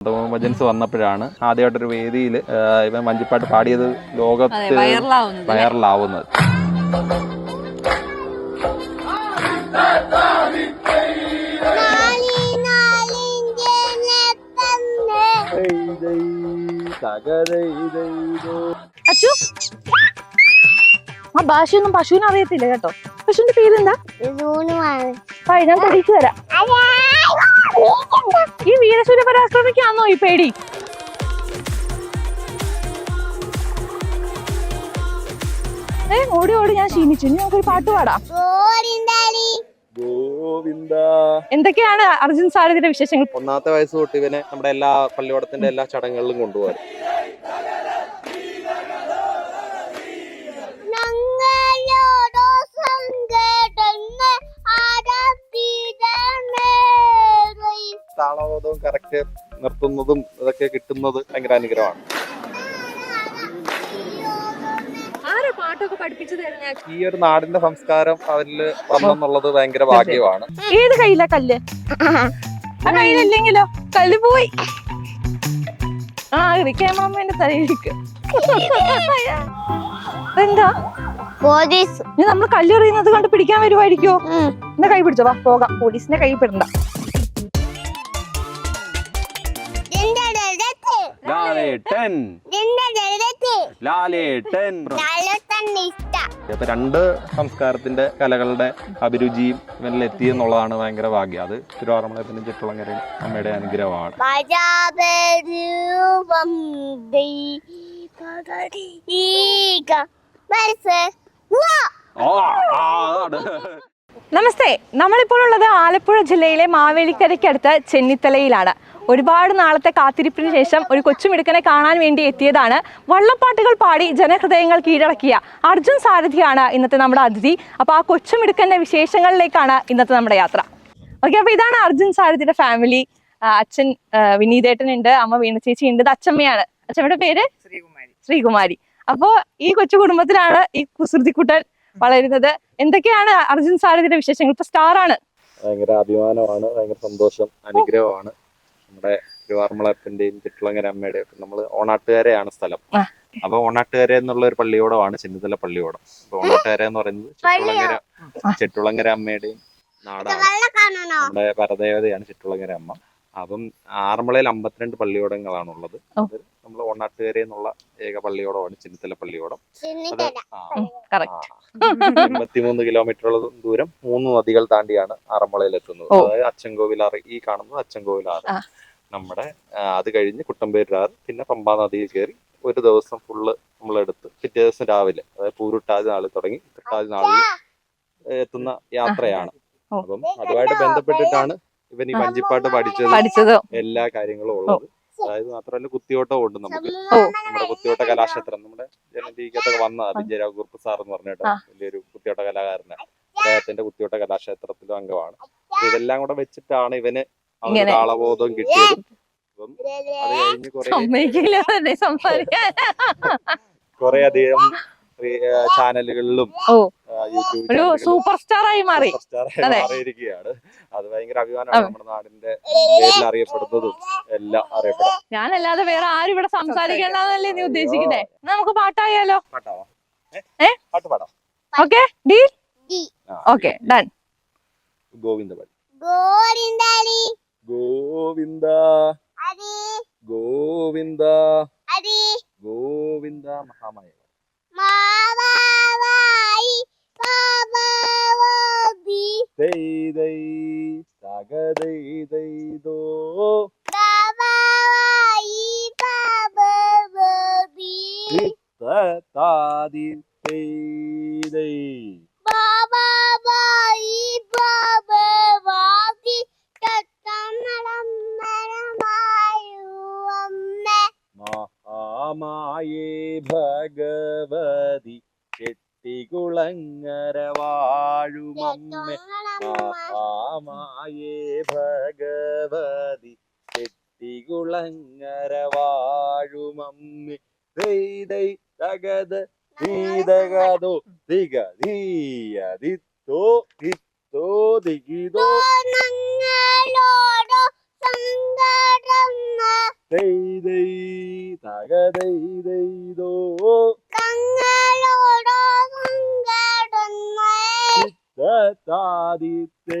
Emergency വന്നപ്പോഴാണ് ആദ്യമായിട്ടൊരു വേദിയിൽ ഇവൻ വഞ്ചിപ്പാട്ട് പാടിയത് ലോകത്ത് വൈറലാവുന്നത് ആ ഭാഷയൊന്നും പശുവിനും അറിയത്തില്ല കേട്ടോ. പശുവിന്റെ പേരെന്താ? ഞാൻ തിരിച്ചു തരാം. ഈ വീരശൂര പരാക്രമിക്കാന്നോ ഈ പേടി? ഏ ഓടി ഓടി ഞാൻ ക്ഷീണിച്ചു. ഇനി നമുക്കൊരു പാട്ട് പാടാം. എന്തൊക്കെയാണ് അർജുൻ സാരഥിയുടെ വിശേഷങ്ങൾ? ഒന്നാമത്തെ വയസ്സ് തൊട്ട് ഇവനെ നമ്മുടെ എല്ലാ പള്ളിയോടത്തിന്റെ എല്ലാ ചടങ്ങുകളിലും കൊണ്ടുപോകാൻ താളബോധവും കറക്റ്റ് നിർത്തുന്നതും ഇതൊക്കെ കിട്ടുന്നത് ഭയങ്കര അനുഗ്രഹമാണ്. പാട്ടൊക്കെ പഠിപ്പിച്ചു തരുന്ന ഈ ഒരു നാടിന്റെ സംസ്കാരം അവരിൽ വന്നെന്നുള്ളത് ഭയങ്കര ഭാഗ്യമാണ്. ഏത് കയ്യില കല്ല്? ആ കയ്യിലില്ലെങ്കിലോ? കല്ല് പോയി. ആ ക്യാമറമാന്റെ തലയിലേക്ക്. എന്താ പോലീസ്. നമ്മൾ കല്ലെറിയുന്നത് കണ്ട് പിടിക്കാൻ വരുമായിരിക്കോ എന്നാ കൈ പിടിച്ചോ വാ പോകാം. പോലീസിന്റെ കൈ പെടണ്ട ലാലേട്ടൻ. ലാലേട്ടൻ. രണ്ട് സംസ്കാരത്തിന്റെ കലകളുടെ അഭിരുചിയും ഇവരിൽ എത്തി എന്നുള്ളതാണ് ഭയങ്കര ഭാഗ്യം. അത് തിരുവാറന്മുളയത്തിനും ചുറ്റുളങ്ങര അമ്മയുടെ അനുഗ്രഹമാണ്. നമസ്തേ. നമ്മളിപ്പോൾ ഉള്ളത് ആലപ്പുഴ ജില്ലയിലെ മാവേലിക്കരയ്ക്കടുത്ത് ചെന്നിത്തലയിലാണ്. ഒരുപാട് നാളത്തെ കാത്തിരിപ്പിന് ശേഷം ഒരു കൊച്ചുമിടുക്കനെ കാണാൻ വേണ്ടി എത്തിയതാണ് വള്ളപ്പാട്ടുകൾ പാടി ജനഹൃദയങ്ങൾ കീഴടക്കിയ അർജുൻ സാരഥിയാണ് ഇന്നത്തെ നമ്മുടെ അതിഥി. അപ്പോൾ ആ കൊച്ചുമിടുക്കന്റെ വിശേഷങ്ങളിലേക്കാണ് ഇന്നത്തെ നമ്മുടെ യാത്ര. ഓക്കെ അപ്പോൾ ഇതാണ് അർജുൻ സാരഥിയുടെ ഫാമിലി അച്ഛൻ വിനീതേട്ടൻ വിനീതേട്ടനുണ്ട് അമ്മ വീണ ചേച്ചി ഉണ്ട് ഇത് അച്ഛമ്മയാണ്. അച്ഛമ്മയുടെ പേര്? ശ്രീകുമാരി. ശ്രീകുമാരി. അപ്പോൾ ഈ കൊച്ചു കുടുംബത്തിലാണ് ഈ കുസൃതിക്കുട്ടൻ വളരുന്നത്. എന്തൊക്കെയാണ് അർജുൻ സാരഥിയുടെ വിശേഷങ്ങൾ? ഇപ്പൊ സ്റ്റാർ ആണ്. ഭയങ്കര അഭിമാനമാണ് ഭയങ്കര സന്തോഷം അനുഗ്രഹമാണ്. നമ്മുടെ തിരുവാർമുളപ്പിന്റെയും ചുറ്റുളങ്ങര അമ്മയുടെയും ഒക്കെ നമ്മൾ ഓണാട്ടുകാരെയാണ് സ്ഥലം. അപ്പൊ ഓണാട്ടുകര എന്നുള്ള ഒരു പള്ളിയോടമാണ് ചെന്നിത്തല പള്ളിയോടം. അപ്പൊ ഓണാട്ടുകര എന്ന് പറയുന്നത് ചെട്ടുളങ്ങര ചെട്ടുളങ്ങര അമ്മയുടെയും നാടാണ് നമ്മുടെ പരദേവതയാണ് ചുറ്റുളങ്ങര അമ്മ അപ്പം ആറന്മുളയിൽ അമ്പത്തിരണ്ട് പള്ളിയോടങ്ങളാണുള്ളത്. നമ്മൾ ഓണാട്ടുകര എന്നുള്ള ഏക പള്ളിയോടമാണ് ചിന്നിത്തല പള്ളിയോടം. എൺപത്തിമൂന്ന് കിലോമീറ്ററോളം ദൂരം മൂന്ന് നദികൾ താണ്ടിയാണ് ആറന്മുളയിൽ എത്തുന്നത്. അതായത് അച്ചൻകോവിലാറ് ഈ കാണുന്നത് അച്ചൻകോവിലാറ് നമ്മുടെ അത് കഴിഞ്ഞ് കുട്ടമ്പേരാറ് പിന്നെ പമ്പാ നദിയിൽ കയറി ഒരു ദിവസം ഫുള്ള് നമ്മളെടുത്ത് പിറ്റേ ദിവസം രാവിലെ അതായത് പൂരുട്ടാതി നാളിൽ തുടങ്ങി തൃട്ടാതി നാളിൽ എത്തുന്ന യാത്രയാണ്. അപ്പം അതുമായിട്ട് ബന്ധപ്പെട്ടിട്ടാണ് ഇവൻ ഈ വഞ്ചിപ്പാട്ട് പഠിച്ചത് എല്ലാ കാര്യങ്ങളും ഉള്ളത്. അതായത് മാത്രമല്ല കുത്തിയോട്ടം ഉണ്ട് നമുക്ക്. നമ്മുടെ കുത്തിയോട്ട കലാക്ഷേത്രം. നമ്മുടെ ജനതീകത്തൊക്കെ വന്ന വിജയരാഘ കുറുപ്പ് സാർ എന്ന് പറഞ്ഞിട്ട് വലിയൊരു കുത്തിയോട്ട കലാകാരനാണ് അദ്ദേഹത്തിന്റെ കുത്തിയോട്ട കലാക്ഷേത്രത്തിലും അംഗമാണ്. ഇതെല്ലാം കൂടെ വെച്ചിട്ടാണ് ഇവന് കാളബോധം താളബോധം കിട്ടിയത്. അപ്പം അത് കഴിഞ്ഞ് കുറെ കുറെ അധികം ചാനലുകളിലും ഓ ഒരു സൂപ്പർ സ്റ്റാർ ആയി മാറി. അതെ. മാറിയിരിക്കുകയാണ്. അത് ഭയങ്കര അഭിമാനമാണ് നമ്മുടെ നാടിന്റെ പേരിൽ അറിയപ്പെടുന്നതും എല്ലാം അറിയപ്പെടും. ഞാനല്ലാതെ വേറെ ആരും ഇവിടെ സംസാരിക്കണ്ടെന്നല്ലേ നീ ഉദ്ദേശിക്കുന്നേ? നമുക്ക് പാട്ടായാലോ? പാട്ടാവാം. ഏ? പാട്ട് പാടാം. Okay? Deal? D. Okay done. Govinda. ഗോരിന്താലി ഗോവിന്ദ. ഗോവിന്ദ ഗോവിന്ദ മഹാമായ தை. தகதை தைதோ தாதி தை ஆதித்தே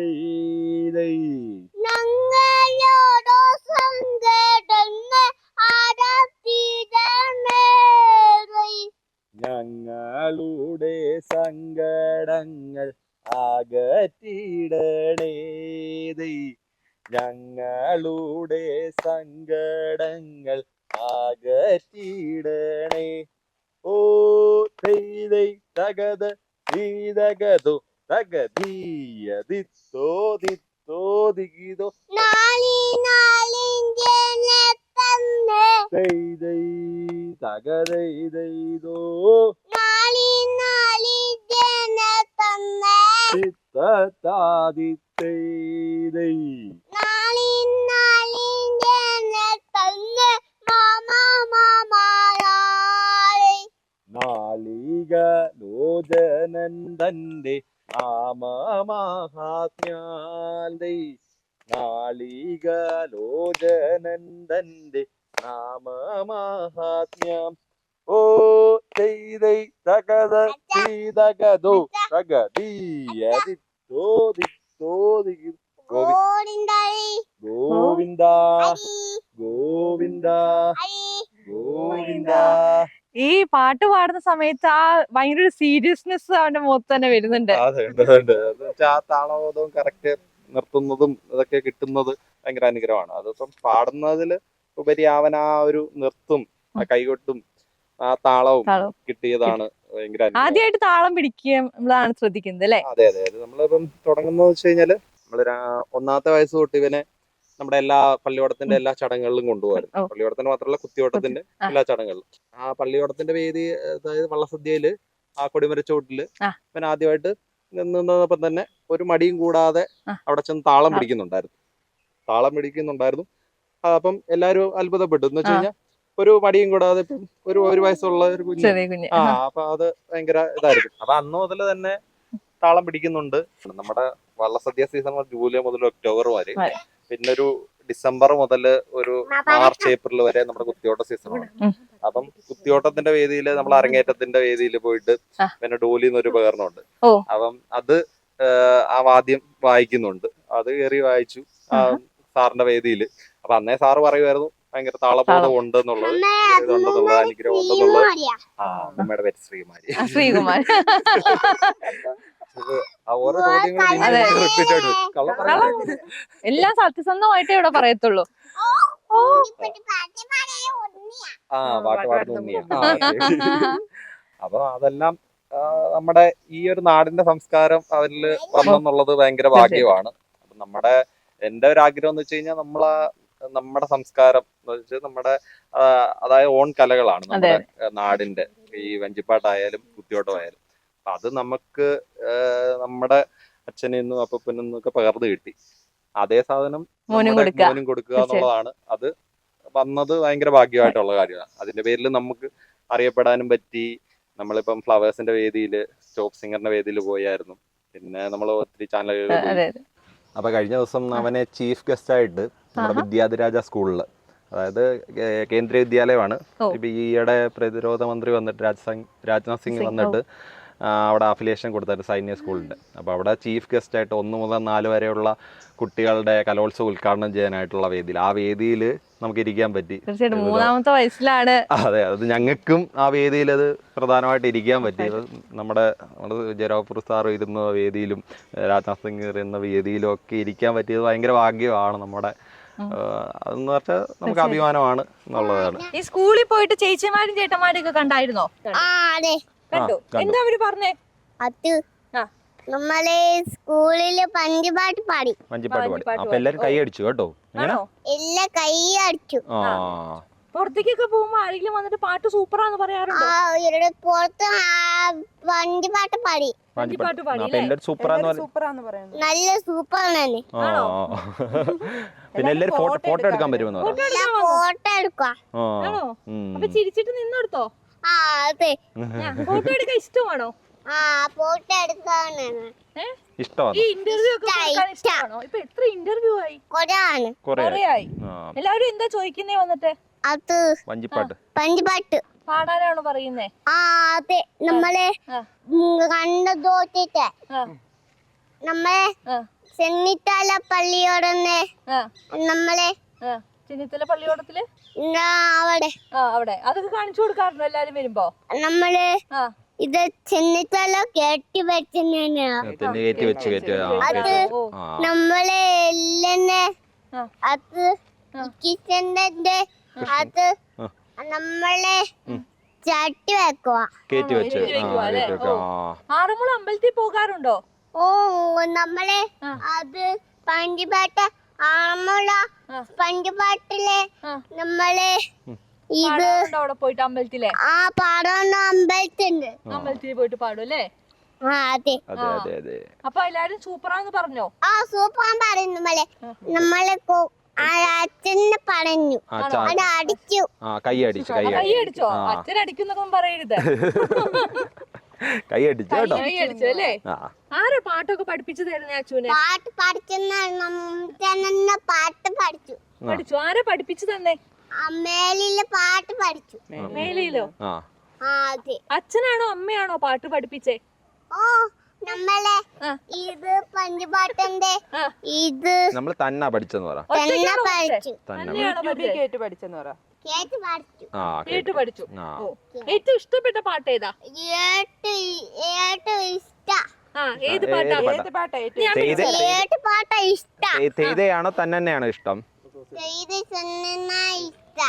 ദൈ. നാളിക ലോചനൻ തന്റെ നാമമാഹാത്മ്യം ഓ ദൈ തകത ദീതകതോ തകതീയതിത്തോ ഗോപി ഗോവി ഗോവിന്ദരി ഗോവിന്ദ ഗോവിന്ദ ഗോവിന്ദ. ഈ പാട്ട് പാടുന്ന സമയത്ത് ആ ഭയങ്കര ഒരു സീരിയസ്നെസ് അവന്റെ മുഖത്ത് തന്നെ വരുന്നുണ്ട്. ആ താളബോധവും കറക്റ്റ് നിർത്തുന്നതും ഇതൊക്കെ കിട്ടുന്നത് ഭയങ്കര അനുഗ്രഹമാണ്. അതിപ്പം പാടുന്നതിൽ ഉപരി അവൻ ആ ഒരു നിർത്തും ആ കൈകൊട്ടും ആ താളവും താളവും. കിട്ടിയതാണ് ഭയങ്കര. ആദ്യമായിട്ട് താളം പിടിക്കുകയാണ് ശ്രദ്ധിക്കുന്നത് അല്ലെ അതെ അതെ അത് നമ്മളിപ്പം തുടങ്ങുന്നത് വെച്ച് കഴിഞ്ഞാൽ നമ്മൾ രാ- ഒന്നാമത്തെ വയസ്സ് തൊട്ട് ഇവനെ നമ്മുടെ എല്ലാ പള്ളിയോടത്തിന്റെ എല്ലാ ചടങ്ങുകളിലും ഓ. പള്ളിയോടത്തിന് മാത്രമല്ല കുത്തിയോട്ടത്തിന്റെ ആ. എല്ലാ ചടങ്ങുകളിലും ആ പള്ളിയോടത്തിന്റെ വേദി അതായത് വള്ളസദ്യയിൽ ആ കൊടിമരച്ചോട്ടിൽ ആ. ഇവൻ ആദ്യമായിട്ട് നിന്നപ്പം തന്നെ ഒരു മടിയും കൂടാതെ ആ. അവിടെ ചെന്ന് താളം ആ. പിടിക്കുന്നുണ്ടായിരുന്നു താളം പിടിക്കുന്നുണ്ടായിരുന്നു ആ, അപ്പം എല്ലാരും അത്ഭുതപ്പെട്ടു എന്ന് വെച്ച് ആ. കഴിഞ്ഞാൽ ഒരു മടിയും കൂടാതെ ഇപ്പം ഒരു ഒരു വയസ്സുള്ള ഒരു കുഞ്ഞ്. ചെറിയ കുഞ്ഞ്. ആ അപ്പൊ അത് ഭയങ്കര ഇതായിരിക്കും. അപ്പൊ അന്ന് മുതൽ തന്നെ താളം പിടിക്കുന്നുണ്ട്. നമ്മുടെ വള്ളസദ്യ സീസൺ ജൂലൈ മുതൽ ഒക്ടോബർ വരെ. പിന്നെ ഒരു ഡിസംബർ മുതൽ ഒരു മാർച്ച് ഏപ്രിൽ വരെ നമ്മുടെ കുത്തിയോട്ട സീസണാണ് ആണ്. അപ്പം കുത്തിയോട്ടത്തിന്റെ വേദിയിൽ നമ്മൾ അരങ്ങേറ്റത്തിന്റെ വേദിയിൽ പോയിട്ട് പിന്നെ ഡോലി എന്നൊരു ഉപകരണമുണ്ട്. അപ്പം അത് ആ വാദ്യം വായിക്കുന്നുണ്ട്. അത് കയറി വായിച്ചു ആ സാറിന്റെ വേദിയിൽ. അപ്പൊ അന്നേ സാറ് പറയുമായിരുന്നു ഭയങ്കര താളബോധം ഉണ്ട് എന്നുള്ളത് ഉണ്ടെന്നുള്ളത് അനുഗ്രഹം ഉണ്ടെന്നുള്ളത്. ആ അമ്മയുടെ പേര് ശ്രീകുമാരി. ശ്രീകുമാരി. ഓരോ ചോദ്യങ്ങളും. എല്ലാം സത്യസന്ധമായിട്ടേ ഇവിടെ പറയത്തുള്ളൂ. ആ പാട്ട് പാടുന്ന ഉണ്ണിയാ. അപ്പൊ അതെല്ലാം നമ്മുടെ ഈ ഒരു നാടിന്റെ സംസ്കാരം അതിൽ വന്നെന്നുള്ളത് ഭയങ്കര ഭാഗ്യമാണ്. അപ്പൊ നമ്മുടെ എന്റെ ഒരു ആഗ്രഹം എന്ന് വെച്ച് കഴിഞ്ഞാൽ നമ്മളെ നമ്മുടെ സംസ്കാരം എന്ന് വെച്ചാൽ നമ്മുടെ അതായത് ഓൺ കലകളാണ് നമ്മുടെ നാടിന്റെ ഈ വഞ്ചിപ്പാട്ടായാലും കുത്തിയോട്ടമായാലും. അപ്പൊ അത് നമുക്ക് നമ്മുടെ അച്ഛനിൽ നിന്നും അപ്പൂപ്പനിൽ ഒക്കെ പകർന്നു കിട്ടി. അതേ സാധനം മോനും കൊടുക്കുക. എന്നുള്ളതാണ്. അത് വന്നത് ഭയങ്കര ഭാഗ്യമായിട്ടുള്ള കാര്യമാണ്. അതിന്റെ പേരിൽ നമുക്ക് അറിയപ്പെടാനും പറ്റി. നമ്മളിപ്പം ഫ്ലവേഴ്സിന്റെ വേദിയിൽ സ്റ്റോപ്പ് സിംഗറിന്റെ വേദിയിൽ പോയായിരുന്നു. പിന്നെ നമ്മൾ ഒത്തിരി ചാനലുകളിൽ പോയി അതെ അതെ അപ്പൊ കഴിഞ്ഞ ദിവസം അവനെ ചീഫ് ഗസ്റ്റ് ആയിട്ട് നമ്മുടെ. വിദ്യാധിരാജ സ്കൂളിൽ അതായത് കേന്ദ്രീയ വിദ്യാലയമാണ്. ഇപ്പൊ ഈയിടെ പ്രതിരോധ മന്ത്രി വന്നിട്ട് രാജ്നാഥ് സിംഗ് വന്നിട്ട് അവിടെ അഫിലിയേഷൻ കൊടുത്തായിരുന്നു സൈന്യ സ്കൂളിന്റെ അപ്പോൾ അവിടെ ചീഫ് ഗസ്റ്റ് ആയിട്ട് ഒന്ന് മുതൽ നാല് വരെയുള്ള കുട്ടികളുടെ കലോത്സവം ഉദ്ഘാടനം ചെയ്യാനായിട്ടുള്ള വേദിയിൽ. ആ വേദിയിൽ നമുക്ക് ഇരിക്കാൻ പറ്റി. തീർച്ചയായിട്ടും മൂന്നാമത്തെ വയസ്സിലാണ്. അതെ അത് ഞങ്ങൾക്കും ആ വേദിയിൽ അത് പ്രധാനമായിട്ട് ഇരിക്കാൻ പറ്റി. അത് നമ്മുടെ നമ്മുടെ ജയറാപ്പൂർ സാർ ഇരുന്ന വേദിയിലും രാജ്നാഥ് സിംഗ് ഇരുന്ന വേദിയിലും ഒക്കെ ഇരിക്കാൻ പറ്റിയത് ഭയങ്കര ഭാഗ്യമാണ് നമ്മുടെ. അതെന്ന് പറഞ്ഞാൽ നമുക്ക് അഭിമാനമാണ് എന്നുള്ളതാണ്. ഈ സ്കൂളിൽ പോയിട്ട് ചേച്ചിമാരും ചേട്ടന്മാരും ഒക്കെ കണ്ടായിരുന്നോ? ആ അതെ. കണ്ടു. എന്താ അവർ പറഞ്ഞേ? അത് ആ. നമ്മളെ സ്കൂളിൽ പഞ്ചുപാട്ട് പാടി. പഞ്ചുപാട്ട് പാടി. അപ്പൊ എല്ലാരും കൈ അടിച്ചു കേട്ടോ? എല്ലാ കൈ അടിച്ചു. പുറത്തേക്കൊക്കെ പോകുമ്പോ ആരെങ്കിലും വന്നിട്ട് പാട്ട് സൂപ്പറാന്ന് പറയാറുണ്ടോ? പുറത്ത് പഞ്ചുപാട്ട് പാടി. മഞ്ചിപ്പാട്ട് പാടി സൂപ്പറാന്ന് പറയുന്നത് നല്ല സൂപ്പറാണ് ആണോ? പിന്നെ എല്ലാരും ഫോട്ടോ എടുക്കാൻ പറ്റുമെന്ന് ഫോട്ടോ എടുക്കാം അപ്പൊ ചിരിച്ചിട്ട് നിന്നെടുത്തോ? ആ അതെ. ഫോട്ടോ എടുക്കാൻ ഇഷ്ടമാണോ? ആ ഫോട്ടോ? ഈ ഇന്റർവ്യൂ ഒക്കെ കൊടുക്കാൻ ഇഷ്ടമാണോ? ഇപ്പൊ എത്ര ഇന്റർവ്യൂ ആയി? കൊറേ ആയി. എല്ലാവരും എന്താ ചോദിക്കുന്നേ വന്നിട്ട്? അത് പഞ്ചിപ്പാട്ട് പഞ്ചുപാട്ട് പാടാനാണോ പറയുന്നേ? ആ അതെ. നമ്മളെ തോറ്റിട്ട് നമ്മളെ ചെന്നിത്താല പള്ളിയോടന്ന് നമ്മളെ ചെന്നിത്തല പള്ളിയോടത്തിൽ? അവിടെ. ആ അവിടെ. അതൊക്കെ കാണിച്ചു കൊടുക്കാറുണ്ടോ എല്ലാരും വരുമ്പോ? നമ്മൾ ഇത് ചെന്നിത്തല കെട്ടി വെച്ച് കയറ്റി അത് ഓ നമ്മളെ എല്ലെന്നെ അത് കിച്ചന്റെ അത് നമ്മളെ ചട്ടി വെക്കുക കയറ്റി വെച്ച്. ആറന്മുള അമ്പലത്തിൽ പോകാറുണ്ടോ? ഓ നമ്മളെ അത് പഞ്ചുപാട്ട് ആ. പഞ്ചുപാട്ടിലെ നമ്മളെ ഇത് അവിടെ പോയിട്ട് അമ്പലത്തിലെ? ആ പാടാന്ന് അമ്പലത്തിണ്ട്. അമ്പലത്തിൽ പോയിട്ട് പാടും അല്ലേ? ആ അതെ. അതെ അതെ അതെ. അപ്പൊ എല്ലാരും സൂപ്പറാന്ന് പറഞ്ഞോ? ആ സൂപ്പർ പറയുന്നു നമ്മളെ. നമ്മളെ അച്ഛനെ പറഞ്ഞു. അടിച്ചു. കൈ അടിച്ചു കൈ അടിച്ചു. അച്ഛൻ അടിക്കുന്നൊക്കെ പറയരുത്. കൈ അടിച്ചു കേട്ടോ. കൈ അടിച്ചു അല്ലേ? ആ. ആരാ പാട്ടൊക്കെ പഠിപ്പിച്ചു തരുന്നേ അച്ഛനെ പാട്ട് പഠിച്ചെന്ന പാട്ട് പഠിച്ചു. പഠിച്ചു. ആരാ പഠിപ്പിച്ചു തന്നെ? മേലിൽ പാട്ട് പഠിച്ചു. മേലിലോ? അച്ഛനാണോ അമ്മയാണോ പാട്ട് പഠിപ്പിച്ചേ? ഓ നമ്മളെ ഇത് പഞ്ചുപാട്ടന്റെ. ഇത് നമ്മൾ തന്നെ പഠിച്ചെന്ന് പറ. തന്നെ പഠിച്ചു? തന്നെ കേട്ട് പഠിച്ചെന്ന് പറ. ആ കേട്ട്. പഠിച്ചു. ആ. ഏറ്റവും ഇഷ്ടപ്പെട്ട പാട്ട് ഏതാ? ആ ഏത് പാട്ടാ? പാട്ടാ? ഏത് പാട്ടാ ഏറ്റവും തെയ്തയാണോ തന്നെയാണോ ഇഷ്ടം? ചെയ്ത് ചെന്ന ഇഷ്ട.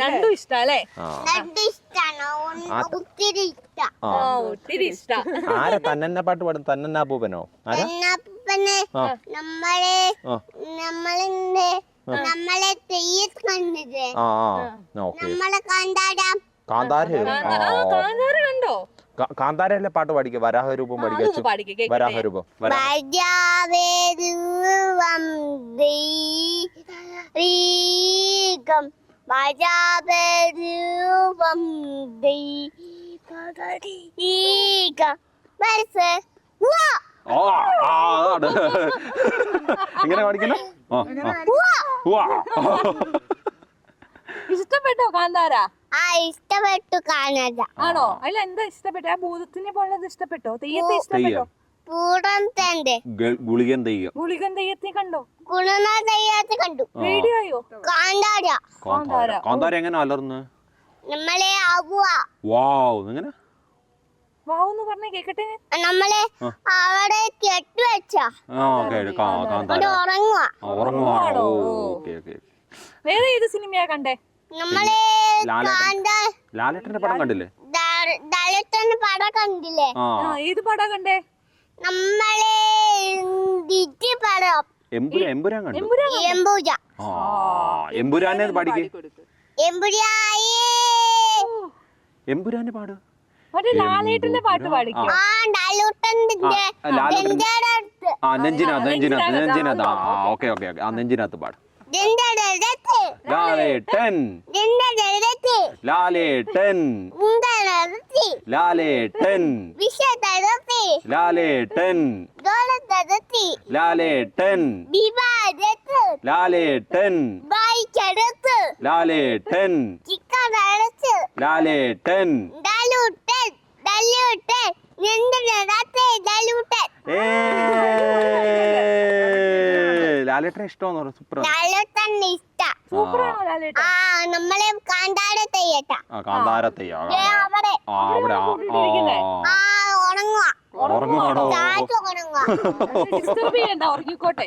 രണ്ടും അല്ലേ? ആ. ഒത്തിരി ഇഷ്ട. ആ. ആ ഒത്തിരി ഇഷ്ട. ആരാ തന്നെ പാട്ട് പാടും തന്നെ അപ്പൂപ്പനോ? ആരാ? എന്നപ്പനെ ആ. നമ്മളെ ആ. നമ്മളിന്റെ നമ്മളെ കണ്ടത്. ആ ആ. ഓക്കെ. നമ്മളെ കണ്ടാടാം കാന്താര. ആ കാന്താര കണ്ടോ? കാന്താരല്ലേ പാട്ട് പാടിക്ക വരാഹരൂപം പഠിക്കുക വരാഹരൂപം. ഇങ്ങനെ വജാവേരുവം ഇഷ്ടപ്പെട്ടോ കാന്താര? ആ ഇഷ്ടപ്പെട്ടു കാണാത ആണോ? അല്ല എന്താ ഇഷ്ടപ്പെട്ടു? ആ ഭൂതത്തിനെ പോലത് ഇഷ്ടപ്പെട്ടോ? തെയ്യത്തെ ഇഷ്ടപ്പെട്ടോ? പൂടം തന്റെ ഗുളികൻ തെയ്യം. ഗുളികൻ തെയ്യത്തെ കണ്ടോ? കുണന തെയ്യത്തെ കണ്ടു. പേടിയായോ കാണ്ടാട കാന്താര. കാന്താര. എങ്ങനെ അലർന്ന് നമ്മളെ ആവുക. വാവ് എങ്ങനെ വാവെന്ന് പറഞ്ഞേ കേക്കട്ടെ? നമ്മളെ അവിടെ കെട്ടി വെച്ച. ഉറങ്ങുവാണോ വേറെ ഏത് സിനിമയാ കണ്ടേ? നമ്മളെ ലാലേട്ടൻ. ലാലേട്ടന്റെ പടം കണ്ടില്ലേ? പടം കണ്ടില്ലേ? ഏത് പാടാ കണ്ടേ? നമ്മളെ ദിറ്റി പടം. എമ്പുരാൻ കണ്ടു. എമ്പുരാൻ എമ്പുരാനെ പാടിക്കേ? കൊടുക്ക്. എമ്പുരായേ. പാട് ലാലേട്ടന്റെ പാട്ട് പാടിക്കോ? ആ ലാലേട്ടൻ നെഞ്ചിനകത്ത് നെഞ്ചിനകത്ത് നെഞ്ചിനകത്ത്. ആ ഓക്കെ ഓക്കെ. ഓക്കെ ആ നെഞ്ചിനകത്ത് പാട്. ദിന്റെ ലാലേട്ടൻ. അടുത്ത് ലാലേട്ടൻ ദിന്റെ അടുത്ത് ലാലേട്ടൻ ലാലേട്ടൻ ദോളത്തടുത്ത് ലാലേട്ടൻ വിവാദത്ത്. ലാലേട്ടൻ ബൈക്കടുത്ത്. ലാലേട്ടൻ ചിക്കനടുത്ത് ലാലേട്ടൻ ഡലൂട്ടൻ. ഡലൂട്ടൻ. ലാലേട്ടനെ ഇഷ്ടമെന്ന് പറഞ്ഞു? സൂപ്പർ ഡലൂട്ടൻ ഇഷ്ട. സൂപ്പറാണോ ലാലേട്ടൻ? ആ നമ്മളെ കാണ്ടാട തെയ്യട്ട. ആ കാന്താരത്തെയ്യ അവിടെ. ഉറങ്ങുവാണോ? ഉറങ്ങിക്കോട്ടെ.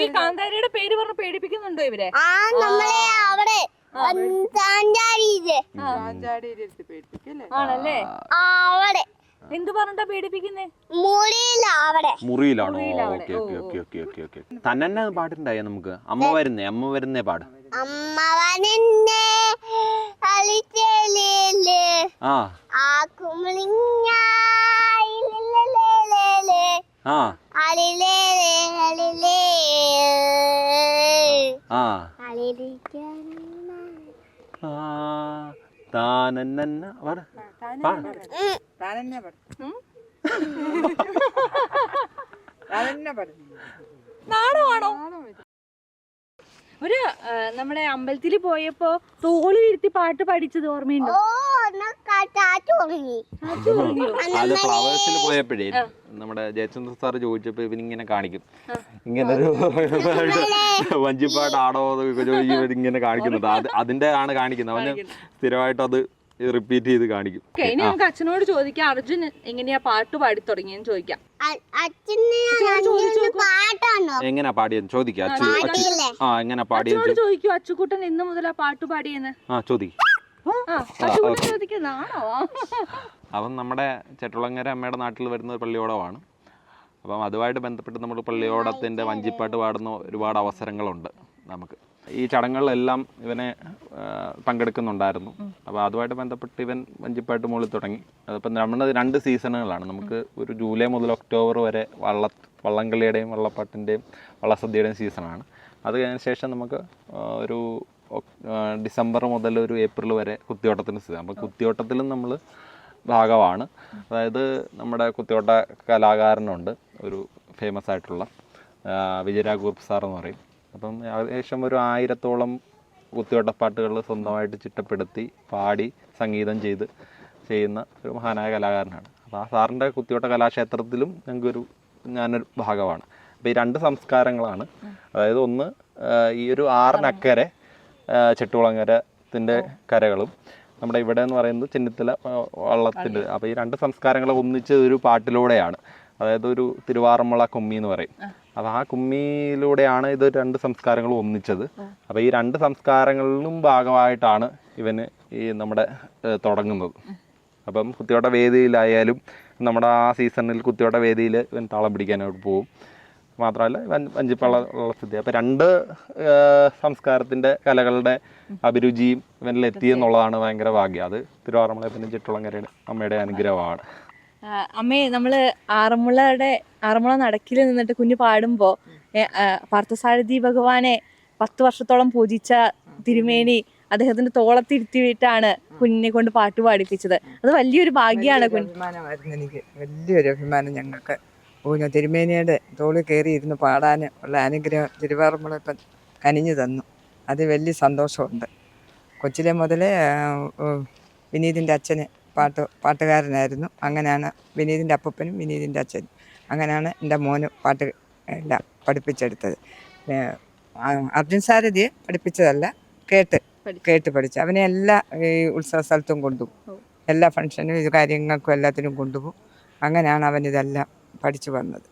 ഈ കാന്താരയുടെ പേര് പറഞ്ഞ് പേടിപ്പിക്കുന്നുണ്ടോ ഇവരെ? ആ നമ്മളെ അവിടെ താഞ്ചാടിയത് പാഞ്ചാടിയിലിരുത്തി പേടിപ്പിക്കും അല്ലേ ആണല്ലേ? ആ അവിടെ. എന്ത് പറഞ്ഞിട്ടാ പേടിപ്പിക്കുന്നേ? മുറിയില അവിടെ മുറിയിലാണോ okay okay okay okay okay okay. തന്നെ പാട്ടുണ്ടായ നമുക്ക്? അമ്മ വരുന്നേ അമ്മ വരുന്നേ പാട്. അമ്മ ആ. ആ. ആ. ആ താനന്ന പറ. താനെന്നെ പറഞ്ഞു താനെന്നെ പറഞ്ഞു നാണമാണോ ഒരു നമ്മുടെ അമ്പലത്തിൽ പോയപ്പോ തോളിലിരുത്തി പാട്ട് പഠിച്ചത് ഓർമ്മയുണ്ടോ? അത് ഫ്ലവേഴ്സിൽ പോയപ്പോഴേ നമ്മുടെ ജയചന്ദ്ര സാർ ചോദിച്ചപ്പോ ഇവനിങ്ങനെ കാണിക്കും. ഇങ്ങനെ ഒരു വഞ്ചിപ്പാട്ട് ആടോ ഇങ്ങനെ കാണിക്കുന്നത്. അത് അതിന്റെ ആണ് കാണിക്കുന്നത്. അവന് സ്ഥിരമായിട്ട് അത് റിപ്പീറ്റ് ചെയ്ത് കാണിക്കും. ഓക്കെ ഇനി നമുക്ക് അച്ഛനോട് ചോദിക്കാം. അർജുൻ എങ്ങനെയാ പാട്ട് പാടി തുടങ്ങിയെന്ന് ചോദിക്കാം. എങ്ങനെ പാടിയെന്ന് ചോദിക്കാം അച്ചു ആ എങ്ങനെ പാടിയെന്ന് ചോദിക്കൂ അച്ചുക്കുട്ടൻ എന്ന് മുതലാ പാട്ട് പാടിയെന്ന്. ആ ചോദിക്കും ആ അവൻ നമ്മുടെ ചെട്ടുളങ്ങര അമ്മയുടെ നാട്ടിൽ വരുന്ന ഒരു പള്ളിയോടമാണ്. അപ്പം അതുമായിട്ട് ബന്ധപ്പെട്ട് നമ്മൾ പള്ളിയോടത്തിന്റെ വഞ്ചിപ്പാട്ട് പാടുന്ന ഒരുപാട് അവസരങ്ങളുണ്ട് നമുക്ക്. ഈ ചടങ്ങുകളിലെല്ലാം ഇവനെ പങ്കെടുക്കുന്നുണ്ടായിരുന്നു. അപ്പോൾ അതുമായിട്ട് ബന്ധപ്പെട്ട് ഇവൻ വഞ്ചിപ്പായിട്ട് മുകളിൽ തുടങ്ങി. അതിപ്പോൾ നമ്മുടെ രണ്ട് സീസണുകളാണ്. നമുക്ക് ഒരു ജൂലൈ മുതൽ ഒക്ടോബർ വരെ വള്ള വള്ളംകളിയുടെയും വള്ളപ്പാട്ടിന്റെയും വള്ളസദ്യയുടെയും സീസണാണ്. അത് കഴിഞ്ഞ ശേഷം നമുക്ക് ഒരു ഡിസംബർ മുതൽ ഒരു ഏപ്രിൽ വരെ കുത്തിയോട്ടത്തിന് സീസൺ. അപ്പോൾ കുത്തിയോട്ടത്തിലും നമ്മൾ ഭാഗമാണ്. അതായത് നമ്മുടെ കുത്തിയോട്ട കലാകാരനുണ്ട്. ഒരു ഫേമസ് ആയിട്ടുള്ള ആ, വിജയരാഘൂർപ്പ് സാർ എന്ന് പറയും. അപ്പം ഏകദേശം ഒരു ആയിരത്തോളം കുത്തിയോട്ടപ്പാട്ടുകൾ സ്വന്തമായിട്ട് ചിട്ടപ്പെടുത്തി പാടി സംഗീതം ചെയ്ത് ചെയ്യുന്ന ഒരു മഹാനായ കലാകാരനാണ്. അപ്പോൾ ആ സാറിന്റെ കുത്തിയോട്ട കലാക്ഷേത്രത്തിലും ഞങ്ങൾക്കൊരു ഞാനൊരു ഭാഗമാണ്. അപ്പോൾ ഈ രണ്ട് സംസ്കാരങ്ങളാണ്. അതായത് ഒന്ന് ഈ ഒരു ആറിനക്കരെ ചെട്ടുകുളങ്ങരത്തിന്റെ കരകളും നമ്മുടെ ഇവിടെ എന്ന് പറയുന്നത് ചെന്നിത്തല വള്ളത്തിന്റെ അപ്പോൾ ഈ രണ്ട് സംസ്കാരങ്ങളെ ഒന്നിച്ച് ഒരു പാട്ടിലൂടെയാണ്. അതായത് ഒരു തിരുവാറന്മുള കുമ്മി എന്ന് പറയും. അപ്പോൾ ആ കുമ്മിയിലൂടെയാണ് ഇത് രണ്ട് സംസ്കാരങ്ങളും ഒന്നിച്ചത്. അപ്പോൾ ഈ രണ്ട് സംസ്കാരങ്ങളിലും ഭാഗമായിട്ടാണ് ഇവന് ഈ നമ്മുടെ തുടങ്ങുന്നത്. അപ്പം കുത്തിയോട്ട വേദിയിലായാലും നമ്മുടെ ആ സീസണിൽ കുത്തിയോട്ട വേദിയിൽ ഇവൻ താളം പിടിക്കാനായിട്ട് പോകും മാത്രമല്ല ഇവൻ വഞ്ചിപ്പള്ള സ്ഥിതി. അപ്പം രണ്ട് സംസ്കാരത്തിന്റെ സംസ്കാരത്തിന്റെ കലകളുടെ അഭിരുചിയും ഇവനിൽ എത്തി എന്നുള്ളതാണ് ഭയങ്കര ഭാഗ്യം. അത് തിരുവാറമ്മളെ പിന്നെ ചിട്ടുളങ്ങരയുടെ അമ്മയുടെ അനുഗ്രഹമാണ്. അമ്മേ നമ്മൾ ആറന്മുളയുടെ ആറന്മുള നടക്കിൽ നിന്നിട്ട് കുഞ്ഞു പാടുമ്പോ പാർത്ഥസാരഥി ഭഗവാനെ പത്ത് വർഷത്തോളം പൂജിച്ച തിരുമേനി അദ്ദേഹത്തിന്റെ തോളത്തിരുത്തിയിട്ടാണ് കുഞ്ഞിനെ കൊണ്ട് പാട്ട് പാടിപ്പിച്ചത്. അത് വലിയൊരു ഭാഗ്യമാണ് അഭിമാനമായിരുന്നു എനിക്ക്. വലിയൊരു അഭിമാനം ഞങ്ങൾക്ക്. ഊഞ്ഞ തിരുമേനിയുടെ തോളിൽ കയറി ഇരുന്ന് പാടാൻ ഉള്ള അനുഗ്രഹം തിരുവാറന്മുള ഇപ്പം കനിഞ്ഞു തന്നു. അത് വലിയ സന്തോഷമുണ്ട്. കൊച്ചിലെ മുതലേ വിനീതിന്റെ അച്ഛന് പാട്ട് പാട്ടുകാരനായിരുന്നു. അങ്ങനെയാണ് വിനീതിന്റെ അപ്പൂപ്പനും വിനീതിന്റെ അച്ഛനും. അങ്ങനെയാണ് എന്റെ മോന് പാട്ട് എല്ലാം പഠിപ്പിച്ചെടുത്തത്. അർജുൻ സാരഥിയെ പഠിപ്പിച്ചതല്ല കേട്ട് കേട്ട് പഠിച്ചു. അവനെ എല്ലാ ഈ ഉത്സവ സ്ഥലത്തും കൊണ്ടുപോകും. എല്ലാ ഫംഗ്ഷനും ഇത് കാര്യങ്ങൾക്കും എല്ലാത്തിനും കൊണ്ടുപോകും. അങ്ങനെയാണ് അവൻ ഇതെല്ലാം പഠിച്ചു വന്നത്.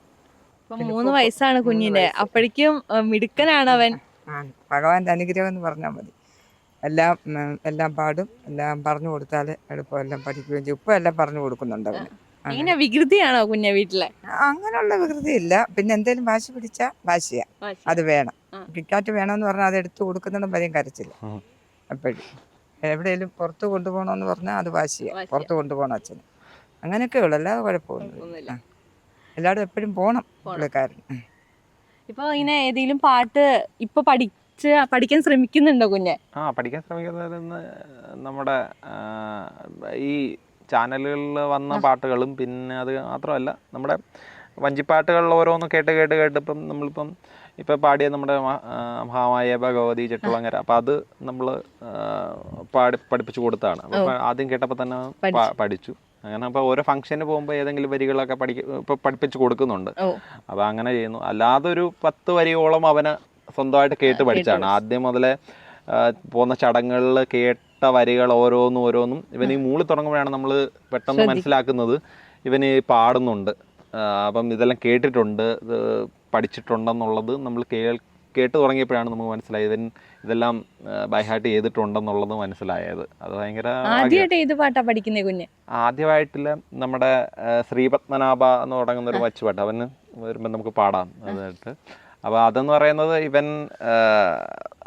മൂന്ന് വയസ്സാണ് കുഞ്ഞിന്റെ. അപ്പോഴേക്കും മിടുക്കനാണ് അവൻ ഭഗവാന്റെ അനുഗ്രഹം എന്ന് പറഞ്ഞാൽ മതി. എല്ലാം എല്ലാം പാടും. എല്ലാം പറഞ്ഞു കൊടുത്താൽ എളുപ്പം എല്ലാം പഠിക്കുകയും ചെയ്യും. ഇപ്പം എല്ലാം പറഞ്ഞു കൊടുക്കുന്നുണ്ട് അവന്. ഇങ്ങനെ വികൃതിയാണോ കുഞ്ഞ വീട്ടിലെ? അങ്ങനെയുള്ള വികൃതി ഇല്ല പിന്നെ എന്തേലും വാശി പിടിച്ചാ വാശിയാ. അത് വേണം. കിക്കാറ്റ് വേണമെന്ന് പറഞ്ഞാൽ അത് എടുത്തു കൊടുക്കുന്നിടം വരെയും കരച്ചില്ല അപ്പോഴും എപ്പോഴും. എവിടെയെങ്കിലും പുറത്ത് കൊണ്ടുപോകണമെന്ന് പറഞ്ഞാൽ അത് വാശിയാ. പുറത്ത് കൊണ്ടുപോകണം അച്ഛന്. അങ്ങനെയൊക്കെ ഉള്ളു അല്ലാതെ കുഴപ്പമൊന്നുമില്ല. ഒന്നുമില്ല. എല്ലാവരും എപ്പോഴും പോകണം പുള്ളിക്കാരൻ. ഉം. ഇപ്പൊ ഇങ്ങനെ ഏതെങ്കിലും പാട്ട് ഇപ്പൊ പഠിച്ച് പഠിക്കാൻ ശ്രമിക്കുന്നുണ്ടോ കുഞ്ഞെ? ആ പഠിക്കാൻ ശ്രമിക്കുന്നതെന്ന് നമ്മുടെ ഈ ചാനലുകളിൽ വന്ന പാട്ടുകളും പിന്നെ അത് മാത്രമല്ല നമ്മുടെ വഞ്ചിപ്പാട്ടുകളിൽ ഓരോന്ന് കേട്ട് കേട്ട് കേട്ട് ഇപ്പം നമ്മളിപ്പം ഇപ്പം പാടിയ നമ്മുടെ മഹാമായ ഭഗവതി ചെട്ടുളങ്ങര അപ്പം അത് നമ്മൾ പാടി പഠിപ്പിച്ചു കൊടുത്താണ്. അപ്പം ആദ്യം കേട്ടപ്പോൾ തന്നെ പഠിച്ചു. അങ്ങനെ അപ്പോൾ ഓരോ ഫംഗ്ഷന് പോകുമ്പോൾ ഏതെങ്കിലും വരികളൊക്കെ പഠിക്ക ഇപ്പം പഠിപ്പിച്ചു കൊടുക്കുന്നുണ്ട്. അപ്പം അപ്പോൾ അങ്ങനെ ചെയ്യുന്നു. അല്ലാതെ ഒരു പത്ത് വരിയോളം അവന് സ്വന്തമായിട്ട് കേട്ട് പഠിച്ചാണ് ആദ്യം മുതലേ പോകുന്ന ചടങ്ങുകളിൽ കേട്ട വരികൾ ഓരോന്നും ഓരോന്നും ഇവൻ ഈ മൂളി തുടങ്ങുമ്പോഴാണ് നമ്മൾ പെട്ടെന്ന് മനസ്സിലാക്കുന്നത്. ഇവന് പാടുന്നുണ്ട്. അപ്പം ഇതെല്ലാം കേട്ടിട്ടുണ്ട്. പഠിച്ചിട്ടുണ്ടെന്നുള്ളത് നമ്മൾ കേൾ കേട്ട് തുടങ്ങിയപ്പോഴാണ് നമുക്ക് മനസ്സിലായത്. ഇവൻ ഇതെല്ലാം ബൈഹാർട്ട് ചെയ്തിട്ടുണ്ടെന്നുള്ളത് മനസ്സിലായത്. അത് ഭയങ്കര. ആദ്യമായിട്ട് ഏത് പാട്ടാ പഠിക്കുന്നേ കുഞ്ഞ്? ആദ്യമായിട്ടില്ല നമ്മുടെ ശ്രീപത്മനാഭ എന്ന് തുടങ്ങുന്ന ഒരു വച്ചുപാട്ട് അവന് വരുമ്പോൾ നമുക്ക് പാടാം. അതായിട്ട്. അപ്പോൾ അതെന്ന് പറയുന്നത് ഇവൻ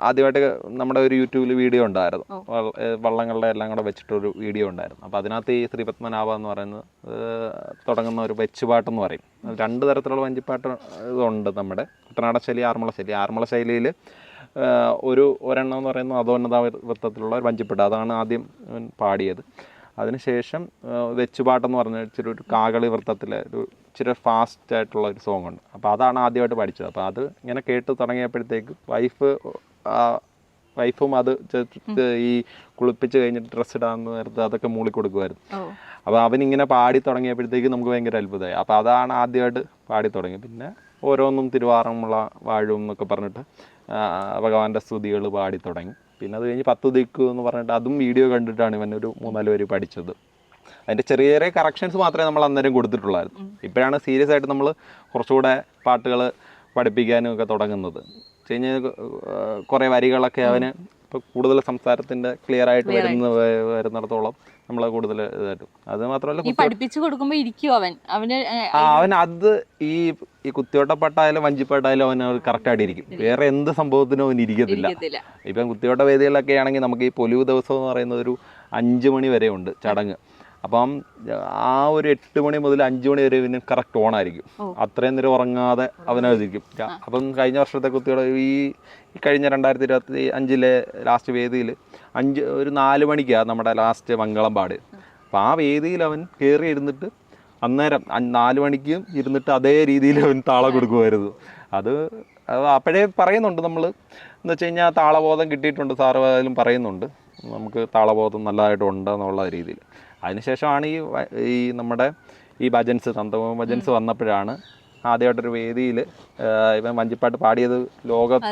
ആദ്യമായിട്ട് നമ്മുടെ ഒരു യൂട്യൂബിൽ വീഡിയോ ഉണ്ടായിരുന്നു. വള്ളങ്ങളുടെ എല്ലാം കൂടെ വെച്ചിട്ടൊരു വീഡിയോ ഉണ്ടായിരുന്നു. അപ്പോൾ അതിനകത്ത് ഈ ശ്രീപത്മനാഭ എന്ന് പറയുന്നത് തുടങ്ങുന്ന ഒരു വെച്ചുപാട്ടെന്ന് പറയും. രണ്ട് തരത്തിലുള്ള വഞ്ചിപ്പാട്ട് ഇതുണ്ട് നമ്മുടെ. കുട്ടനാടൻ ശൈലി ആറന്മുള ശൈലി. ആറന്മുള ശൈലിയിൽ ഒരു ഒരെണ്ണം എന്ന് പറയുന്നത് അതോന്നതാവൃത്തത്തിലുള്ള ഒരു വഞ്ചിപ്പാട്ട്. അതാണ് ആദ്യം പാടിയത്. അതിനുശേഷം വെച്ചുപാട്ടെന്ന് പറഞ്ഞ ഇച്ചിരി ഒരു കാകളി വൃത്തത്തിലെ ഒരു ഇച്ചിരി ഫാസ്റ്റ് ആയിട്ടുള്ള ഒരു സോങ് ഉണ്ട്. അപ്പോൾ അതാണ് ആദ്യമായിട്ട് പഠിച്ചത്. അപ്പോൾ അത് ഇങ്ങനെ കേട്ട് തുടങ്ങിയപ്പോഴത്തേക്ക് വൈഫ് വൈഫും അത് ഈ കുളിപ്പിച്ച് കഴിഞ്ഞിട്ട് ഡ്രസ്സ് ഇടാന്ന് നേരത്തെ അതൊക്കെ മൂളി കൊടുക്കുമായിരുന്നു. അപ്പോൾ അവനിങ്ങനെ പാടി തുടങ്ങിയപ്പോഴത്തേക്ക് നമുക്ക് ഭയങ്കര അത്ഭുതമായി. അപ്പോൾ അതാണ് ആദ്യമായിട്ട് പാടി തുടങ്ങി. പിന്നെ ഓരോന്നും തിരുവാറന്മുള വാഴും എന്നൊക്കെ പറഞ്ഞിട്ട് ഭഗവാന്റെ സ്തുതികൾ പാടി തുടങ്ങി. പിന്നെ അത് കഴിഞ്ഞ് പത്ത് ദിക്കു എന്ന് പറഞ്ഞിട്ട് അതും വീഡിയോ കണ്ടിട്ടാണ് ഇവൻ ഒരു മൂന്നാൽ പേര് പഠിച്ചത്. അതിന്റെ ചെറിയ ചെറിയ കറക്ഷൻസ് മാത്രമേ നമ്മൾ അന്നേരം കൊടുത്തിട്ടുള്ളായിരുന്നു. ഇപ്പോഴാണ് സീരിയസ് ആയിട്ട് നമ്മൾ കുറച്ചുകൂടെ പാട്ടുകൾ പഠിപ്പിക്കാനും ഒക്കെ തുടങ്ങുന്നത് കഴിഞ്ഞാൽ കുറേ വരികളൊക്കെ അവന് ഇപ്പോൾ കൂടുതൽ സംസാരത്തിന്റെ ക്ലിയർ ആയിട്ട് വരുന്ന വരുന്നിടത്തോളം നമ്മളെ കൂടുതൽ ഇതായിട്ടും. അത് മാത്രമല്ല പഠിപ്പിച്ചു കൊടുക്കുമ്പോൾ ഇരിക്കും അവൻ. അവന് അവൻ അത് ഈ ഈ കുത്തിയോട്ടപ്പാട്ടായാലും വഞ്ചിപ്പാട്ടായാലും അവൻ കറക്റ്റ് ആയിട്ട് ഇരിക്കും. വേറെ എന്ത് സംഭവത്തിനും അവൻ ഇരിക്കത്തില്ല. ഇരിക്കത്തില്ല. ഇപ്പം കുത്തിയോട്ട വേദികളിലൊക്കെ ആണെങ്കിൽ നമുക്ക് ഈ പൊലിവ് ദിവസം എന്ന് പറയുന്ന ഒരു അഞ്ച് മണി വരെ ഉണ്ട് ചടങ്ങ്. അപ്പം ആ ഒരു എട്ട് മണി മുതൽ അഞ്ച് മണി വരെ ഇവന് കറക്റ്റ് ഓൺ ആയിരിക്കും അത്രയും നേരം ഉറങ്ങാതെ അവനായിരിക്കും അപ്പം കഴിഞ്ഞ വർഷത്തെ കുത്തികൾ ഈ കഴിഞ്ഞ രണ്ടായിരത്തി ഇരുപത്തി അഞ്ചിലെ ലാസ്റ്റ് വേദിയിൽ അഞ്ച് ഒരു നാല് മണിക്കാണ് നമ്മുടെ ലാസ്റ്റ് മംഗളം പാട് അപ്പം ആ വേദിയിൽ അവൻ കയറി ഇരുന്നിട്ട് അന്നേരം നാല് മണിക്കും ഇരുന്നിട്ട് അതേ രീതിയിൽ അവൻ താളം കൊടുക്കുമായിരുന്നു. അത് അപ്പോഴേ പറയുന്നുണ്ട് നമ്മൾ എന്ന് വെച്ച് കഴിഞ്ഞാൽ താളബോധം കിട്ടിയിട്ടുണ്ട് സാറ് അതിലും പറയുന്നുണ്ട്. നമുക്ക് താളബോധം നല്ലതായിട്ട് ഉണ്ട് എന്നുള്ള രീതിയിൽ. അതിനുശേഷമാണ് ഈ ഈ നമ്മുടെ ഈ ഭജൻസ് തന്തവും ഭജൻസ് വന്നപ്പോഴാണ് ആദ്യമായിട്ടൊരു വേദിയിൽ ഇവൻ വഞ്ചിപ്പാട്ട് പാടിയത് ലോകത്ത്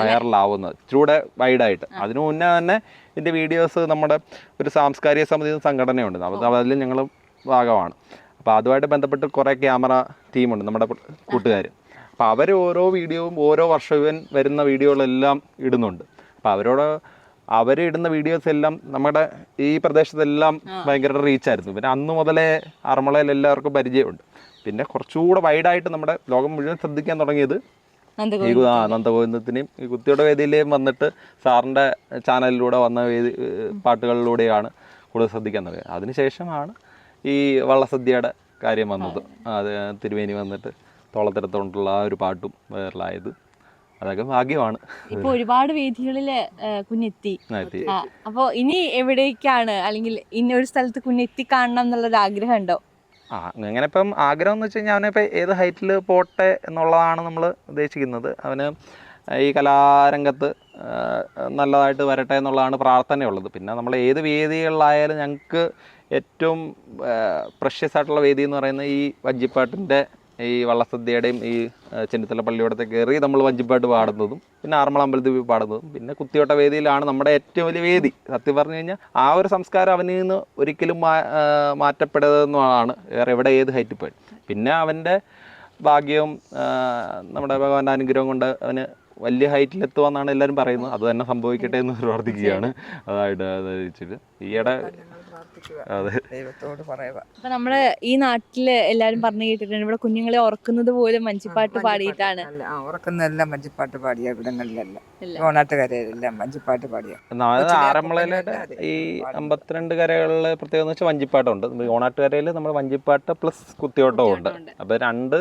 വൈറലാവുന്നത് ഇച്ചിരൂടെ വൈഡായിട്ട്. അതിനു മുന്നേ തന്നെ ഇതിന്റെ വീഡിയോസ് നമ്മുടെ ഒരു സാംസ്കാരിക സമിതി സംഘടനയുണ്ട്. അതിൽ ഞങ്ങൾ ഭാഗമാണ്. അപ്പോൾ അതുമായിട്ട് ബന്ധപ്പെട്ട് കുറേ ക്യാമറ ടീമുണ്ട് നമ്മുടെ കൂട്ടുകാർ അപ്പോൾ അവർ ഓരോ വീഡിയോവും ഓരോ വർഷവും വരുന്ന വീഡിയോകളെല്ലാം ഇടുന്നുണ്ട്. അപ്പോൾ അവരോട് അവർ ഇടുന്ന വീഡിയോസ് എല്ലാം നമ്മുടെ ഈ പ്രദേശത്തെല്ലാം ഭയങ്കര റീച്ചായിരുന്നു പിന്നെ അന്ന് മുതലേ ആറന്മുളയിൽ എല്ലാവർക്കും പരിചയമുണ്ട്. പിന്നെ കുറച്ചുകൂടെ വൈഡായിട്ട് നമ്മുടെ ലോകം മുഴുവൻ ശ്രദ്ധിക്കാൻ തുടങ്ങിയത് ഈ ആ നന്ദഗോവിന്ദത്തിനെയും ഈ കുത്തിയുടെ വേദിയിലെയും വന്നിട്ട് സാറിന്റെ ചാനലിലൂടെ വന്ന വേദി പാട്ടുകളിലൂടെയാണ് കൂടുതൽ ശ്രദ്ധിക്കാൻ തുടങ്ങിയത്. അതിനുശേഷമാണ് ഈ വള്ളസദ്യയുടെ കാര്യം വന്നത്. അത് തിരുവേനി വന്നിട്ട് തോളത്തിരത്തോണ്ടുള്ള ആ ഒരു പാട്ടും വൈറലായത് അതൊക്കെ ഭാഗ്യമാണ്. ഇപ്പൊ ഒരുപാട് വേദികളിൽ കുഞ്ഞെത്തി. അപ്പൊ ഇനി എവിടേക്കാണ് അല്ലെങ്കിൽ ഇനി ഒരു സ്ഥലത്ത് കുഞ്ഞെത്തി കാണണം എന്നുള്ളൊരു ആഗ്രഹം ഉണ്ടോ ആ അങ്ങനെ ഇപ്പം ആഗ്രഹം എന്ന് വെച്ച് കഴിഞ്ഞാൽ അവനിപ്പോൾ ഏത് ഹൈറ്റിൽ പോട്ടെ എന്നുള്ളതാണ് നമ്മൾ ഉദ്ദേശിക്കുന്നത്. അവന് ഈ കലാരംഗത്ത് നല്ലതായിട്ട് വരട്ടെ എന്നുള്ളതാണ് പ്രാർത്ഥനയുള്ളത്. പിന്നെ നമ്മൾ ഏത് വേദികളിലായാലും ഞങ്ങൾക്ക് ഏറ്റവും പ്രഷ്യസ് ആയിട്ടുള്ള വേദി എന്ന് പറയുന്നത് ഈ വഞ്ചിപ്പാട്ടിന്റെ ഈ വള്ളസദ്യയുടെയും ഈ ചെന്നിത്തല പള്ളിയോടത്തെ കയറി നമ്മൾ വഞ്ചിപ്പാട്ട് പാടുന്നതും പിന്നെ ആറന്മുള അമ്പലത്തിൽ പോയി പാടുന്നതും പിന്നെ കുത്തിയോട്ട വേദിയിലാണ് നമ്മുടെ ഏറ്റവും വലിയ വേദി. സത്യം പറഞ്ഞു കഴിഞ്ഞാൽ ആ ഒരു സംസ്കാരം അവനിൽ നിന്ന് ഒരിക്കലും മാ മാറ്റപ്പെടരുതെന്നാണ് വേറെ എവിടെ ഏത് ഹൈറ്റിൽ പോയി പിന്നെ അവന്റെ ഭാഗ്യവും നമ്മുടെ ഭഗവാന്റെ അനുഗ്രഹം കൊണ്ട് അവന് വലിയ ഹൈറ്റിലെത്തുമെന്നാണ് എല്ലാവരും പറയുന്നത്. അത് തന്നെ സംഭവിക്കട്ടെ എന്ന് പ്രാർത്ഥിക്കുകയാണ്. അതായിട്ട് ഈയിടെ പ്രാർത്ഥിക്കുക ദൈവത്തോട് പറയുക. അപ്പൊ നമ്മുടെ ഈ നാട്ടിൽ എല്ലാരും പറഞ്ഞു കേട്ടിട്ടുണ്ട്. ഇവിടെ കുഞ്ഞുങ്ങളെ ഉറക്കുന്നത് പോലും മഞ്ചിപ്പാട്ട് പാടിയിട്ടാണ്. ആ ഉറക്കുന്നതെല്ലാം മഞ്ചിപ്പാട്ട് പാടിയ ഇവിടങ്ങളിലെല്ലാം. ഓണാട്ടുകരയിലെല്ലാം മഞ്ചിപ്പാട്ട് പാടിയ. ആറന്മുളയിലെ ഈ. അമ്പത്തിരണ്ട് കരകളിൽ പ്രത്യേകത എന്ന് വെച്ചാൽ വഞ്ചിപ്പാട്ടുണ്ട് ഓണാട്ടുകരയിൽ നമ്മൾ വഞ്ചിപ്പാട്ട് പ്ലസ് കുത്തിയോട്ടവും ഉണ്ട്. അപ്പൊ രണ്ട്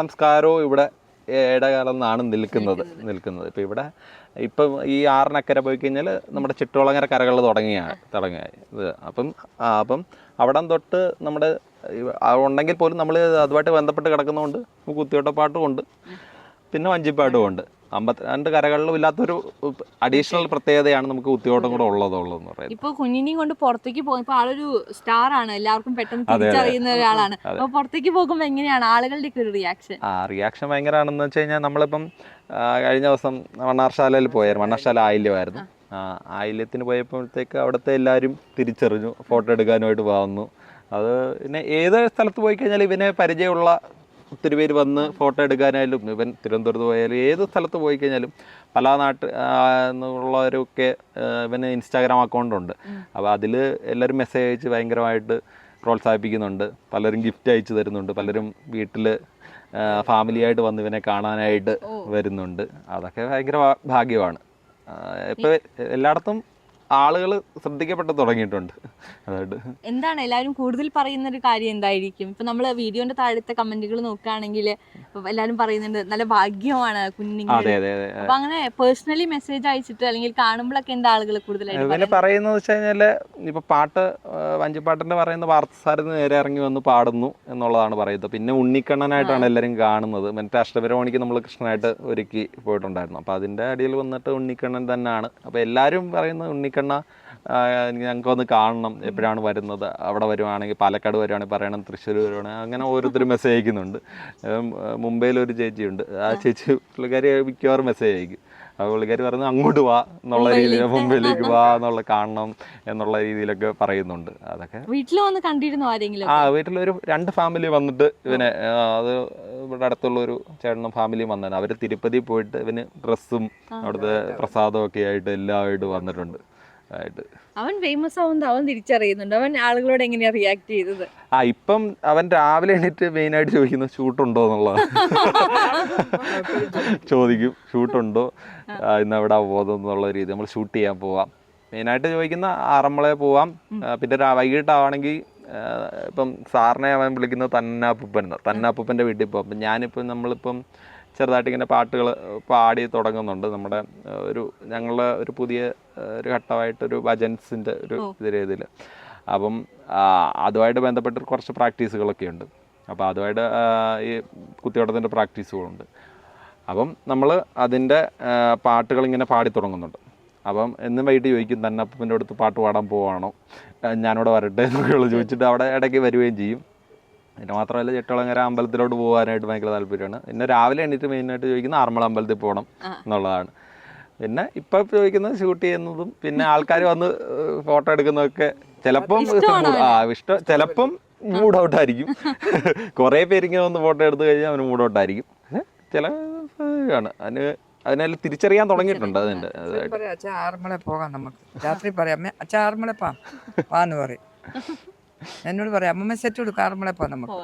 സംസ്കാരവും ഇവിടെ ഇടകലർന്നാണ് നിൽക്കുന്നത്. നിൽക്കുന്നത്. ഇപ്പം ഇവിടെ ഇപ്പം ഈ ആറിനക്കര പോയി കഴിഞ്ഞാൽ നമ്മുടെ ചിട്ടോളങ്ങര കരകൾ തുടങ്ങിയ തുടങ്ങിയ ഇത്. അപ്പം അപ്പം അവിടം തൊട്ട് നമ്മുടെ ഉണ്ടെങ്കിൽ പോലും നമ്മൾ അതുമായിട്ട് ബന്ധപ്പെട്ട് കിടക്കുന്നതുകൊണ്ട് കുത്തിയോട്ടപ്പാട്ടും ഉണ്ട്. പിന്നെ വഞ്ചിപ്പാട്ടും ഉണ്ട്. അമ്പത്തിരണ്ട് കരകളിലും ഇല്ലാത്തൊരു അഡീഷണൽ പ്രത്യേകതയാണ് നമുക്ക് കുത്തിയോട്ടം കൂടെ ഉള്ളത് ഉള്ളതെന്ന് പറയുന്നത്. ഇപ്പൊ കുഞ്ഞിനെയും കൊണ്ട് പുറത്തേക്ക് പോകും. ഇപ്പൊ ആളൊരു സ്റ്റാർ ആണ്. എല്ലാവർക്കും പെട്ടെന്ന്. തിരിച്ചറിയുന്ന ഒരാളാണ്. അപ്പൊ പുറത്തേക്ക് പോകുമ്പോ എങ്ങനെയാണ് ആളുകളുടെ ഒക്കെ ഒരു റിയാക്ഷൻ ആ റിയാക്ഷൻ ഭയങ്കരമാണെന്ന് വെച്ച് കഴിഞ്ഞാൽ നമ്മളിപ്പം കഴിഞ്ഞ ദിവസം മണ്ണാർശാലയിൽ പോയായിരുന്നു. മണ്ണാർശാല ആയില്യമായിരുന്നു. ആ, ആയില്യത്തിന് പോയപ്പോഴത്തേക്ക് അവിടുത്തെ എല്ലാവരും തിരിച്ചറിഞ്ഞു. ഫോട്ടോ എടുക്കാനുമായിട്ട് വന്നു. അത് പിന്നെ ഏത് സ്ഥലത്ത് പോയി കഴിഞ്ഞാൽ ഇവനെ പരിചയമുള്ള ഒത്തിരി പേര് വന്ന് ഫോട്ടോ എടുക്കാനായാലും ഇവൻ തിരുവനന്തപുരത്ത് പോയാലും ഏത് സ്ഥലത്ത് പോയി കഴിഞ്ഞാലും പല നാട്ട് ഉള്ളവരൊക്കെ ഇവന് ഇൻസ്റ്റാഗ്രാം അക്കൗണ്ട് ഉണ്ട്. അപ്പോൾ അതിൽ എല്ലാവരും മെസ്സേജ് അയച്ച് ഭയങ്കരമായിട്ട് പ്രോത്സാഹിപ്പിക്കുന്നുണ്ട്. പലരും ഗിഫ്റ്റ് അയച്ചു തരുന്നുണ്ട്. പലരും വീട്ടിൽ ഫാമിലിയായിട്ട് വന്ന് ഇവനെ കാണാനായിട്ട് വരുന്നുണ്ട്. അതൊക്കെ ഭയങ്കര ഭാഗ്യമാണ്. ഇപ്പോൾ എല്ലായിടത്തും ആളുകൾ ശ്രദ്ധിക്കപ്പെട്ടു തുടങ്ങിയിട്ടുണ്ട്. അതായത് എന്താണ് എല്ലാവരും കൂടുതൽ പറയുന്ന ഒരു കാര്യം എന്തായിരിക്കും? ഇപ്പൊ നമ്മൾ വീഡിയോന്റെ താഴത്തെ കമന്റുകൾ നോക്കുകയാണെങ്കിൽ എല്ലാവരും പറയുന്നുണ്ട് നല്ല ഭാഗ്യമാണ് അതെ അപ്പൊ അങ്ങനെ പേഴ്സണലി മെസ്സേജ് അയച്ചിട്ട് അല്ലെങ്കിൽ കാണുമ്പോഴൊക്കെ എന്താ ആളുകൾ കൂടുതലായിട്ട് പിന്നെ പറയുന്നത്? വെച്ച് കഴിഞ്ഞാൽ ഇപ്പൊ പാട്ട് വഞ്ചിപ്പാട്ടിന്റെ പറയുന്ന വാർത്തസാരത്തിന് നേരെ ഇറങ്ങി വന്ന് പാടുന്നു എന്നുള്ളതാണ് പറയുന്നത്. പിന്നെ ഉണ്ണിക്കണ്ണനായിട്ടാണ് എല്ലാവരും കാണുന്നത്. മറ്റേ അഷ്ടപരമണിക്ക് നമ്മൾ കൃഷ്ണനായിട്ട് ഒരുക്കി പോയിട്ടുണ്ടായിരുന്നു. അപ്പൊ അതിന്റെ അടിയിൽ വന്നിട്ട് ഉണ്ണിക്കണ്ണൻ തന്നെയാണ്. അപ്പൊ എല്ലാവരും പറയുന്നത് ഉണ്ണിക്കണ്ണ ആ, ഞങ്ങൾക്ക് ഒന്ന് കാണണം. എപ്പോഴാണ് വരുന്നത്? അവിടെ വരുവാണെങ്കിൽ പാലക്കാട് വരുവാണെങ്കിൽ പറയണം തൃശ്ശൂർ വരുവാണെങ്കിൽ അങ്ങനെ ഓരോരുത്തരും മെസ്സേജ് അയക്കുന്നുണ്ട്. ഒരു ചേച്ചിയുണ്ട്. ആ ചേച്ചി പുള്ളിക്കാരി മിക്കവാറും മെസ്സേജ് അയക്കും. അപ്പോൾ പുള്ളിക്കാരി പറയുന്നത് അങ്ങോട്ട് വാ എന്നുള്ള രീതിയിൽ മുംബൈയിലേക്ക് വാ എന്നുള്ള കാണണം എന്നുള്ള രീതിയിലൊക്കെ പറയുന്നുണ്ട്. അതൊക്കെ വീട്ടിൽ വന്ന് കണ്ടിരുന്നു ആരെങ്കിലും ആ വീട്ടിലൊരു രണ്ട് ഫാമിലി വന്നിട്ട് ഇവനെ അത് ഇവിടെ അടുത്തുള്ള ഒരു ചേട്ടനും ഫാമിലിയും വന്നതാണ് അവർ തിരുപ്പതി പോയിട്ട് ഇവന് ഡ്രസ്സും അവിടുത്തെ പ്രസാദവും ഒക്കെ ആയിട്ട് എല്ലാമായിട്ട് വന്നിട്ടുണ്ട്. ആയിട്ട്. അവൻ ഫേമസ് ആവുന്നത് അവൻ തിരിച്ചറിയുന്നുണ്ട്. അവൻ ആളുകളോട് എങ്ങനെയാ റിയാക്ട് ചെയ്തത്? ആ ഇപ്പം അവൻ രാവിലെ എണീറ്റ് മെയിൻ ആയിട്ട് ചോദിക്കുന്നത് ഷൂട്ടുണ്ടോ? എന്നുള്ളത്. ചോദിക്കും ഷൂട്ടുണ്ടോ? ഇന്ന് എവിടെ പോകുന്നത് എന്നുള്ള രീതി. നമ്മൾ ഷൂട്ട് ചെയ്യാൻ പോവാം. മെയിനായിട്ട് ചോദിക്കുന്ന ആറന്മുള പോവാം. പിന്നെ വൈകിട്ടാണെങ്കിൽ ഇപ്പം സാറിനെ അവൻ വിളിക്കുന്നത് തന്നാപ്പൂപ്പൻ. തന്നാപ്പൂപ്പന്റെ വീട്ടിൽ പോകും അപ്പം ഞാനിപ്പം നമ്മളിപ്പം ചെറുതായിട്ട് ഇങ്ങനെ പാട്ടുകൾ പാടി തുടങ്ങുന്നുണ്ട്. നമ്മുടെ ഒരു ഞങ്ങളുടെ ഒരു പുതിയ ഒരു ഘട്ടമായിട്ടൊരു ഭജൻസിന്റെ ഒരു രീതിയിൽ അപ്പം അതുമായിട്ട് ബന്ധപ്പെട്ട് കുറച്ച് പ്രാക്ടീസുകളൊക്കെ ഉണ്ട്. അപ്പോൾ അതുമായിട്ട് ഈ കുത്തിയോട്ടത്തിന്റെ പ്രാക്ടീസുകളുണ്ട്. അപ്പം നമ്മൾ അതിന്റെ പാട്ടുകൾ ഇങ്ങനെ പാടി തുടങ്ങുന്നുണ്ട്. അപ്പം എന്നും വൈകിട്ട് ചോദിക്കും തന്നെ അപ്പന്റെ അടുത്ത് പാട്ട് പാടാൻ പോവാണോ? ഞാനിവിടെ വരട്ടെ എന്നൊക്കെയുള്ള ചോദിച്ചിട്ട് അവിടെ ഇടയ്ക്ക് വരികയും ചെയ്യും. പിന്നെ മാത്രമല്ല ചെട്ടുളങ്ങര അമ്പലത്തിലോട്ട് പോകാനായിട്ട് ഭയങ്കര താല്പര്യമാണ്. പിന്നെ രാവിലെ എണീറ്റ് മെയിനായിട്ട് ചോദിക്കുന്നത് ആറന്മുള അമ്പലത്തിൽ പോകണം എന്നുള്ളതാണ്. പിന്നെ ഇപ്പൊ ചോദിക്കുന്നത് ഷൂട്ട് ചെയ്യുന്നതും പിന്നെ ആൾക്കാർ വന്ന് ഫോട്ടോ എടുക്കുന്നതൊക്കെ ചിലപ്പം ആ ഇഷ്ടം ചിലപ്പം മൂഡ് ഔട്ട് ആയിരിക്കും. കുറേ പേരിങ്ങനെ വന്ന് ഫോട്ടോ എടുത്തു കഴിഞ്ഞാൽ അവന് മൂഡ് ഔട്ട് ആയിരിക്കും. ചില ആണ് അതിന് അതിനെല്ലാം തിരിച്ചറിയാൻ തുടങ്ങിയിട്ടുണ്ട് അതിന്റെ അച്ഛാ ആറന്മുള പോകാം നമുക്ക്. രാത്രി പറയാം അച്ഛാ ആറന്മുള പാ പാന്ന് പറയും. എന്നോട് പറയാം അമ്മമ്മ സെറ്റ് കൊടുക്കാം ആറന്മുള പോവാം. നമുക്ക്